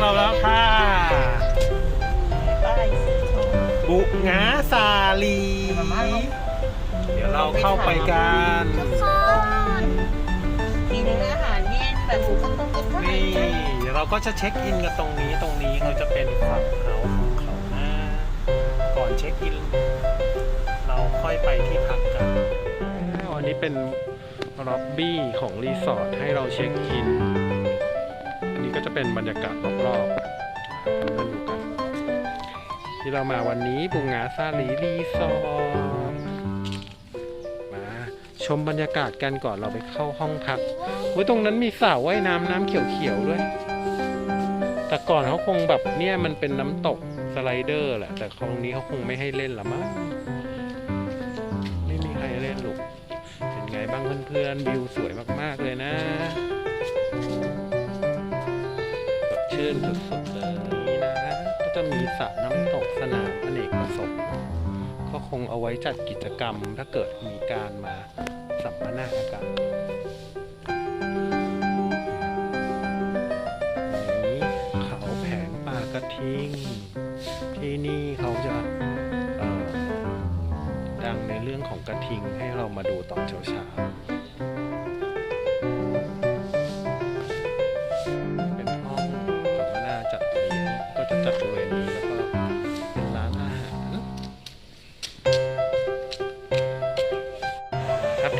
เราแล้วค่ะบุงาสาลี เดี๋ยวเราเข้าไปกันทีนึงอาหารเย็นแบบหมูกระต้มกระต้มนี่เดี๋ยวเราก็จะเช็คอินกันตรงนี้ตรงนี้เขาจะเป็นคลับเฮาของเขานะก่อนเช็คอิน เราค่อยไปที่พักกันวันนี้เป็นล็อบบี้ของรีสอร์ทให้เราเช็คอิน ก็จะเป็นบรรยากาศรอบๆเพื่อนๆดูกัน ที่เรามาวันนี้บุงงาซาลีรีสอร์ทมาชมบรรยากาศกันก่อนเราไปเข้าห้องพักโอ้ยตรงนั้นมีสระว่ายน้ำน้ำเขียวๆด้วย แต่ก่อนเขาคงแบบเนี่ยมันเป็นน้ำตกสไลเดอร์แหละ แต่ครั้งนี้เขาคงไม่ให้เล่นละมั้งไม่มีใครเล่นหรอกเป็นไงบ้างเพื่อนๆวิวสวยมากๆเลยนะ สดชื่นสุดๆเลยนี่นะ ก็จะมีสระน้ำตกสนามอเนกประสงค์ก็คงเอาไว้จัดกิจกรรมถ้าเกิดมีการมาสัมมนากันนี้เขาแผงปลากระทิง ที่นี่เขาจะดังในเรื่องของกระทิงให้เรามาดูตอนเช้าเช้าๆ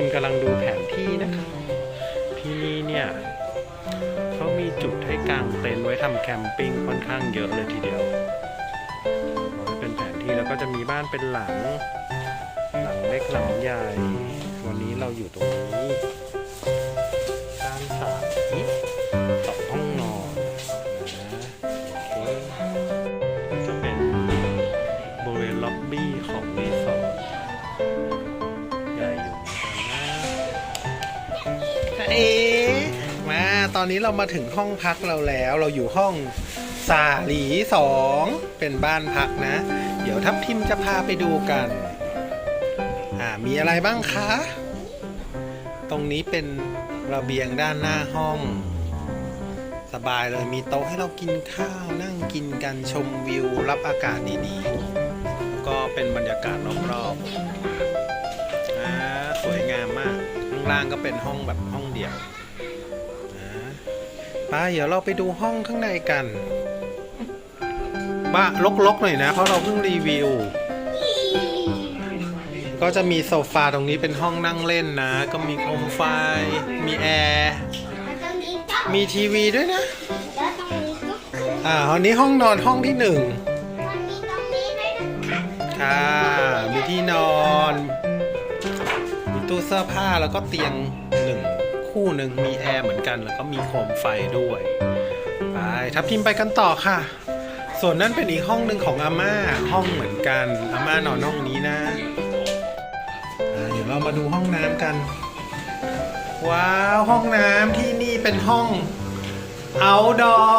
พิมกำลังดูแผนที่นะครับที่นี่เนี่ยเขามีจุดให้กางเต็นท์ไว้ทำแคมปิ้งค่อนข้างเยอะเลยทีเดียวเป็นแผนที่แล้วก็จะมีบ้านเป็นหลัง หลังเล็กหลังใหญ่ วันนี้เราอยู่ตรงนี้ เอ๊มาตอนนี้เรามาถึงห้องพักเราแล้ว เราอยู่ห้องสาหลีสองเป็นบ้านพักนะ เดี๋ยวทัพทิมจะพาไปดูกัน อ่ามีอะไรบ้างคะ ตรงนี้เป็นระเบียงด้านหน้าห้อง สบายเลยมีโต๊ะให้เรากินข้าวนั่งกินกันชมวิวรับอากาศดีๆ ก็เป็นบรรยากาศรอบๆอ่าสวยงามมาก ล่างก็เป็นห้องแบบห้องเดี่ยวนะไปเดี๋ยวเราไปดูห้องข้างในกัน บ้าลกๆหน่อยนะ เพราะเราเพิ่งรีวิว ก็จะมีโซฟาตรงนี้เป็นห้องนั่งเล่นนะ ก็มีโคมไฟ มีแอร์ มีทีวีด้วยนะ อ่าอันนี้ห้องนอนห้องที่หนึ่งค่ะ มีที่นอนมี ตู้เสื้อผ้าแล้วก็เตียงหนึ่งคู่หนึ่งมีแอร์เหมือนกัน แล้วก็มีโคมไฟด้วยไปทับทิมไปกันต่อค่ะ ส่วนนั้นเป็นอีกห้องหนึ่งของอาม่าห้องเหมือนกันอาม่านอนห้องนี้นะอ่าเดี๋ยวเรามาดูห้องน้ำกัน ว้าวห้องน้ำที่นี่เป็นห้อง outdoor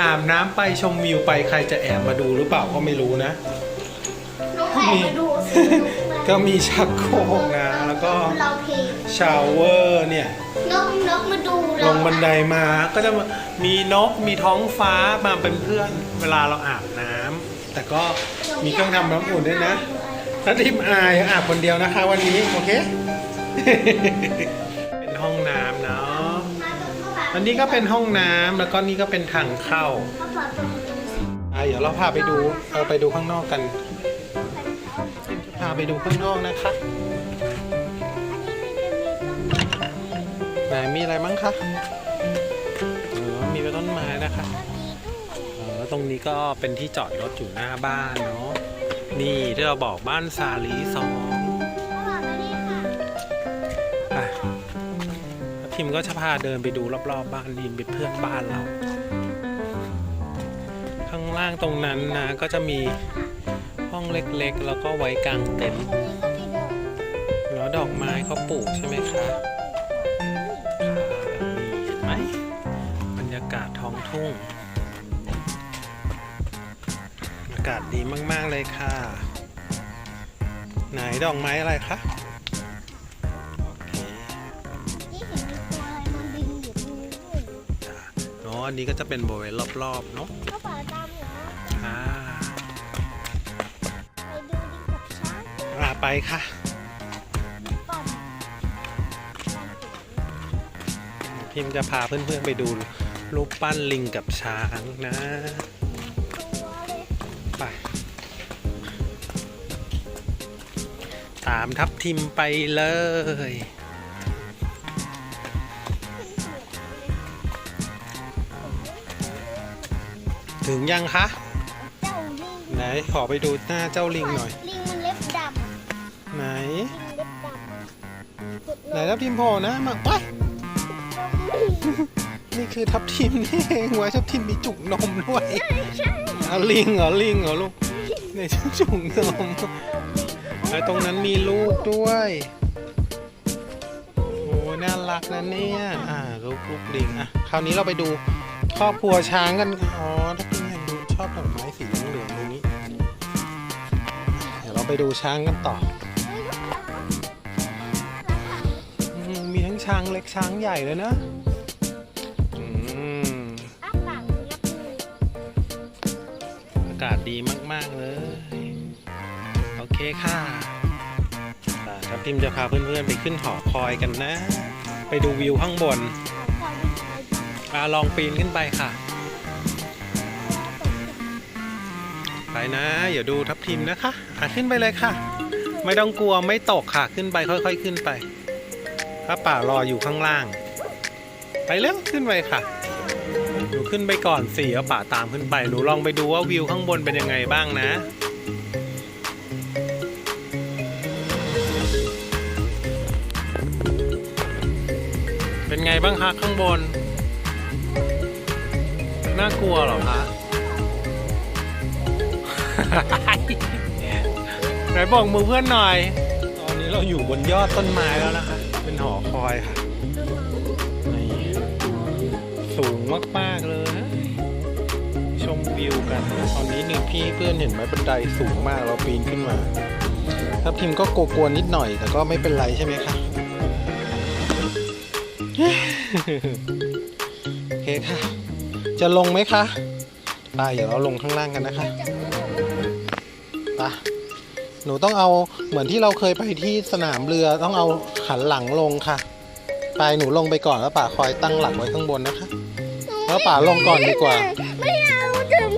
อาบน้ำไปชมวิวไปใครจะแอบมาดูหรือเปล่าก็ไม่รู้นะน้องแอบมาดูสิก็มีชักโครกนะแล้ว ก็เราเพลงชาวเวอร์เนี่ย นกนกมาดูลเรางบันไดมาก็จะมีนกมีท้องฟ้ามาเป็นเพื่อนเวลาเราอาบน้ำแต่ก็มีเครื่องทำน้ำอุ่นด้วยนะถ้าทิมอายอาบคนเดียวนะคะ วันนี้โอเค เป็นห้องน้ำเนาะอันนี้ก็เป็นห้องน้ำแล้วก็นี่ก็เป็นทางเข้าเขาบอกตรงนี้สิอะเดี๋ยวเราพาไปดูเราไปดูข้างนอกกันจะพาไปดูข้างนอกนะคะ ไหนมีอะไรมั้งคะเออมีต้นไม้นะคะเออตรงนี้ก็เป็นที่จอดรถอยู่หน้าบ้านเนาะ นี่ที่เราบอกบ้านซาลีสองเขาบอกแล้วนี่ค่ะอะแล้วพิมก็จะพาเดินไปดูรอบๆบ้านดีมเป็นเพื่อนบ้านเรา ข้างล่างตรงนั้นนะก็จะมีห้องเล็กๆ แล้วก็ไว้กางเต็นท์แล้วดอกไม้เขาปลูกใช่ไหมคะ ท้องทุ่ง อากาศดีมาก ๆ เลยค่ะ ไหนดอกไม้อะไรคะโอเคนี่เห็นมีตัวอะไรมันบินอยู่ตรงนี้ด้วยจ้ะอ๋ออันนี้ก็จะเป็นบริเวณรอบ ๆ เนาะพ่อป๋าตามหนูมาอ่าไปดูดิกับช้างอ่าไปค่ะก่อน พิมจะพาเพื่อนๆไปดู รูปปั้นลิงกับช้างนะตัวเลยไปตามทับทิมไปเลยถึงยังคะเจ้าลิงไหนขอไปดูหน้าเจ้าลิงหน่อย ลิงมันเล็บดไหนำลิงเล็บดำสุดไหนเลยทับทิมโผล่นะมาไป นี่คือทับทิมนี่เองไว้ทับทิมมีจุกนมด้วยใช่เอาลิงเหรอลิงเหรอลูกในจุกนมไอ้ตรงนั้นมีลูกด้วยโอ้น่ารักนะเนี่ยอ่าลูกลูกลิงอะคราวนี้เราไปดูครอบครัวช้างกันอ๋อถ้าพี่เห็นดูชอบดอกไม้สีเหลืองๆตรงนี้เดี๋ยวเราไปดูช้างกันต่ออืมมีทั้งช้างเล็กช้างใหญ่เลยนะ ดีมาก ๆ เลย โอเคค่ะทัพทิมจะพาเพื่อน ๆ ไปขึ้นหอคอยกันนะ ไปดูวิวข้างบนขอาลองปีนขึ้นไปค่ะ ไปนะอย่าดูทัพทิมนะคะอะขึ้นไปเลยค่ะ ไม่ต้องกลัวไม่ตกค่ะขึ้นไปค่อย ๆ ขึ้นไปถ้าป่ารออยู่ข้างล่าง ไปเร็วขึ้นไปค่ะ หนูขึ้นไปก่อนสี่เอาป่าตามขึ้นไปหนูลองไปดูว่าวิวข้างบนเป็นยังไงบ้างนะเป็นไงบ้างคะข้างบน น่ากลัวหรอคะไหนบอกมือเพื่อนหน่อย ตอนนี้เราอยู่บนยอดต้นไม้แล้วนะคะ เป็นหอคอยค่ะ สูงมาก ๆ เลย ชมวิวกัน ตอนนี้นี่พี่เพื่อนเห็นไหมบันไดสูงมากเราปีนขึ้นมาถ้าพิมก็กลัวๆนิดหน่อยแต่ก็ไม่เป็นไรใช่ไหมคะโอเคค่ะ จะลงไหมคะไปเดี๋ยวเราลงข้างล่างกันนะคะไปหนูต้องเอาเหมือนที่เราเคยไปที่สนามเรือต้องเอาหันหลังลงค่ะ ไปหนูลงไปก่อนแล้วป่าคอยตั้งหลักไว้ข้างบนนะคะ แล้วป่าลงก่อนดีกว่า ไม่เอาถึง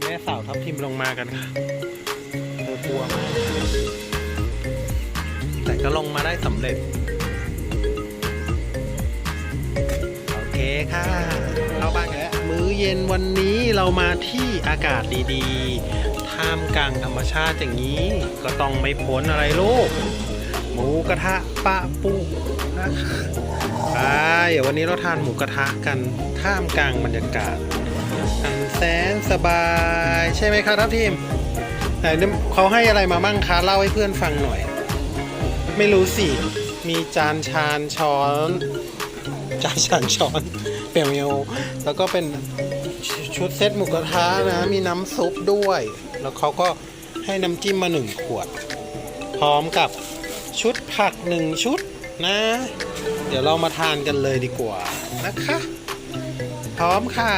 แม่สาวทับทิมลงมากันค่ะเธอกลัวมาก แต่ก็ลงมาได้สำเร็จ โอเคค่ะ เข้าบ้านกันแล้ว มื้อเย็นวันนี้เรามาที่อากาศดีๆ ท่ามกลางธรรมชาติอย่างนี้ ก็ต้องไม่พ้นอะไรลูก หมูกระทะปะปูนะคะ ไปเดี๋ยววันนี้เราทานหมูกระทะกันท่ามกลางบรรยากาศอันแสนสบาย ใช่ไหมครับทัพทีมไหนเขาให้อะไรมามั่งคะเล่าให้เพื่อนฟังหน่อย ไม่รู้สิ มีจานชานช้อน จานชานช้อนเปียวเมลแล้วก็เป็นชุดเซตหมูกระทะนะ มีน้ำซุปด้วย แล้วเขาก็ให้น้ำจิ้มมาหนึ่งขวด พร้อมกับชุดผักหนึ่งชุด นะ เดี๋ยวเรามาทานกันเลยดีกว่านะคะ พร้อมค่ะ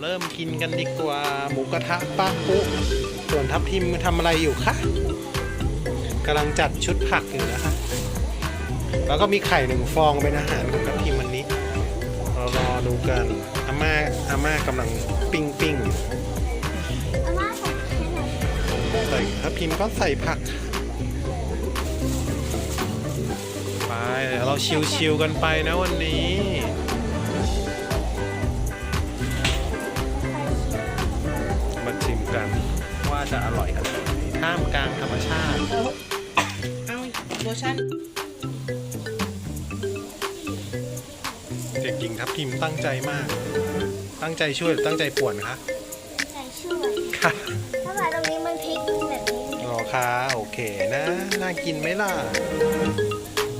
เริ่มกินกันดีกว่า หมูกระทะป้าปุส่วนทัพทิมทำอะไรอยู่คะกำลังจัดชุดผักอยู่นะคะแล้วก็มีไข่หนึ่งฟองเป็นอาหารของทัพทิมวันนี้เรารอดูกันอาม่าอาม่ากำลังปิ้งปิ้งอาม่าใส่ให้หน่อยใส่ทัพทิมก็ใส่ผักไป เดี๋ยวเราชิวๆกันไปนะวันนี้มาชิมกันว่าจะอร่อยขนาดไหนท่ามกลางธรรมชาติ เอาโลชั่นเด็กหญิงทัพทิมตั้งใจมาก ตั้งใจช่วยหรือตั้งใจป่วนคะใส่ช่วยค่ะถ้าแบบตรงนี้มันพลิกแบบนี้รอค่ะโอเคนะ น่ากินไหมล่ะ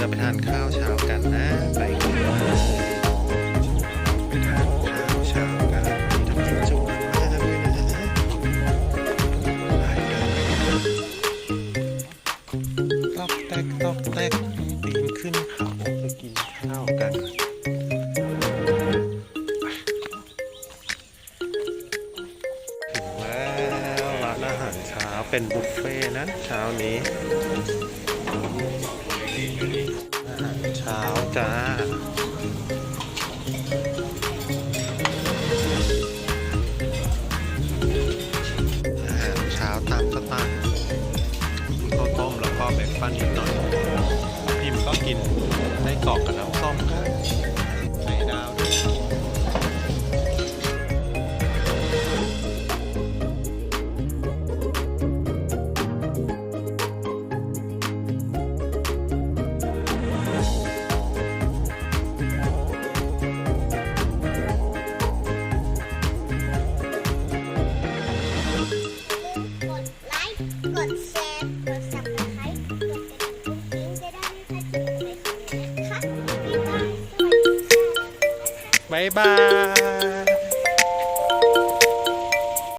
จะไปทานข้าวเช้ากันนะ ไปกันไปทานข้าวเช้ากันทำกินจุกมาด้วยนะตอกแตกตอกแตกปีนขึ้นเขาไปกินข้าวกันถึงแล้วร้านอาหารเช้าเป็นบุฟเฟ่นะเช้านี้ จ้าอาหารเช้าตามสไตล์ข้าวต้มแล้วก็แบรกฟาสต์นิดหน่อยพิมก็กินได้กรอกกับน้ำส้มค่ะ บ๊า